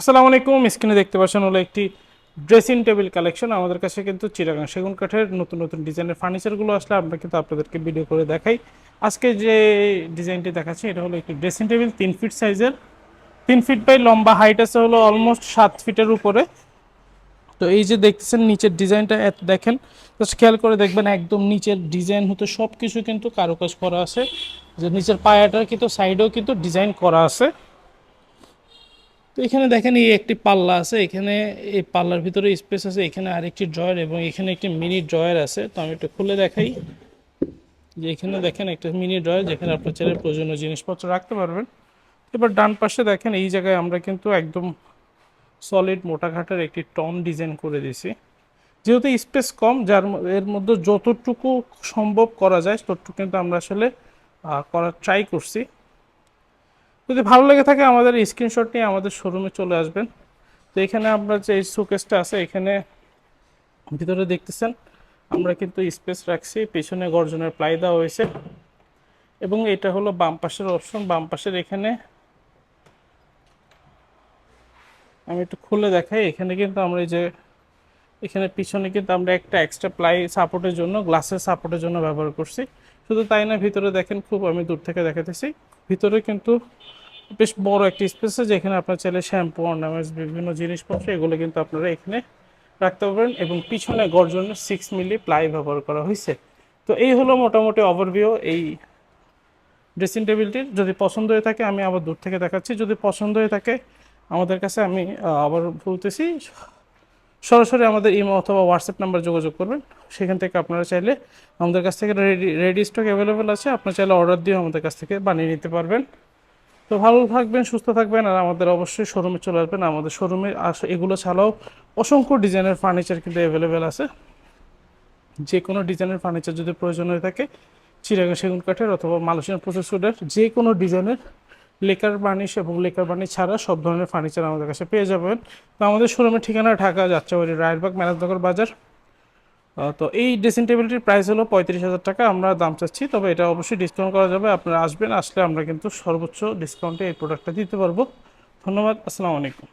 আসসালামু আলাইকুম, স্ক্রিনে দেখতে পাচ্ছেন হলো একটি ড্রেসিং টেবিল কালেকশন আমাদের কাছে কিন্তু চিরাগাং সেগুন কাঠের নতুন নতুন ডিজাইনের ফার্নিচারগুলো আসলে আমরা কিন্তু আপনাদেরকে ভিডিও করে দেখাই। আজকে যে ডিজাইনটি দেখাচ্ছি, এটা হলো একটি ড্রেসিং টেবিল তিন ফিট সাইজের তিন ফিট বাই লম্বা হাইট আছে হলো অলমোস্ট সাত ফিটের উপরে। তো এই যে দেখতেছেন নিচের ডিজাইনটা, এত দেখেন জাস্ট খেয়াল করে দেখবেন একদম নিচের ডিজাইন হতে সব কিছু কিন্তু কারুকাজ করা আছে। যে নিচের পায়াটার কিন্তু সাইডেও কিন্তু ডিজাইন করা আছে। এখানে দেখেন এই একটি পাল্লা আছে, এখানে এই পাল্লার ভিতরে স্পেস আছে, এখানে আরেকটি ড্রয়ার এবং এখানে একটি মিনি ড্রয়ার আছে। তো আমি একটু খুলে দেখাই যে এখানে দেখেন একটা মিনি ড্রয়ার যেখানে আপনার ছেলের প্রয়োজনীয় জিনিসপত্র রাখতে পারবেন। এবার ডান পাশে দেখেন এই জায়গায় আমরা কিন্তু একদম সলিড মোটা ঘাটের একটি টন ডিজাইন করে দিয়েছি। যেহেতু স্পেস কম, যার এর মধ্যে যতটুকু সম্ভব করা যায়, ততটুকু কিন্তু আমরা আসলে করার ট্রাই করছি। যদি ভালো লেগে থাকে আমাদের স্ক্রিনশট নিয়ে আমাদের শোরুমে চলে আসবেন। তো এখানে আমরা যে শোকেসটা আছে, এখানে ভিতরে দেখতেছেন, আমরা কিন্তু স্পেস রাখছি। পিছনে গর্জনের প্লাই দেওয়া হয়েছে। এবং এটা হলো বাম পাশের অপশন বাম পাশের এখানে আমি একটু খুলে দেখাই। এখানে কিন্তু আমরা এই যে, এখানে পিছনে কিন্তু আমরা একটা এক্সট্রা প্লাই সাপোর্টের জন্য গ্লাসের সাপোর্টের জন্য ব্যবহার করছি। শুধু তাই না, ভিতরে দেখেন, খুব আমি দূর থেকে দেখাতেছি। ভিতরে কিন্তু বেশ বড় একটি স্পেস আছে যেখানে আপনার চাইলে শ্যাম্পু অর্নামেন্টস বিভিন্ন জিনিসপত্র এগুলো কিন্তু আপনারা এখানে রাখতে পারবেন এবং পিছনে গর্জনের সিক্স মিলি প্লাই ব্যবহার করা হয়েছে। তো এই হলো মোটামুটি ওভারভিউ এই ড্রেসিং টেবিলটির যদি পছন্দ হয়ে থাকে, আমি আবার দূর থেকে দেখাচ্ছি। যদি পছন্দ হয়ে থাকে, আমাদের কাছে আমি আবার বলতেছি, সরাসরি আমাদের ইমো অথবা হোয়াটসঅ্যাপ নাম্বার যোগাযোগ করবেন। সেখান থেকে আপনারা চাইলে আমাদের কাছ থেকে রেডি রেডি স্টক অ্যাভেলেবেল আছে। আপনারা চাইলে অর্ডার দিয়ে আমাদের কাছ থেকে বানিয়ে নিতে পারবেন। তো ভালো থাকবেন, সুস্থ থাকবেন আর আমাদের অবশ্যই শোরুমে চলে আসবেন। আমাদের শোরুমে এগুলো ছাড়াও অসংখ্য ডিজাইনের ফার্নিচার কিন্তু অ্যাভেলেবেল আছে। যে কোনো ডিজাইনের ফার্নিচার যদি প্রয়োজন হয়ে থাকে, চিরাগা সেগুন কাঠের অথবা মালয়েশিয়ান প্রসেসুডের যে কোনো ডিজাইনের লেকার বার্নিশ এবং লেকার বার্নিশ ছাড়া সব ধরনের ফার্নিচার আমাদের কাছে পেয়ে যাবেন। তো আমাদের শোরুমের ঠিকানা ঢাকা যাচ্ছে যাত্রাবাড়ি, রায়েরবাগ ম্যানেজনগর বাজার। তো এই ড্রেসিং টেবিলটির প্রাইস হলো পঁয়ত্রিশ হাজার টাকা, আমরা দাম চাচ্ছি, তবে এটা অবশ্যই ডিসকাউন্ট করা যাবে, আপনারা আসবেন, আসলে আমরা কিন্তু সর্বোচ্চ ডিসকাউন্টে এই প্রোডাক্টটা দিতে পারব। ধন্যবাদ, আসসালামু আলাইকুম।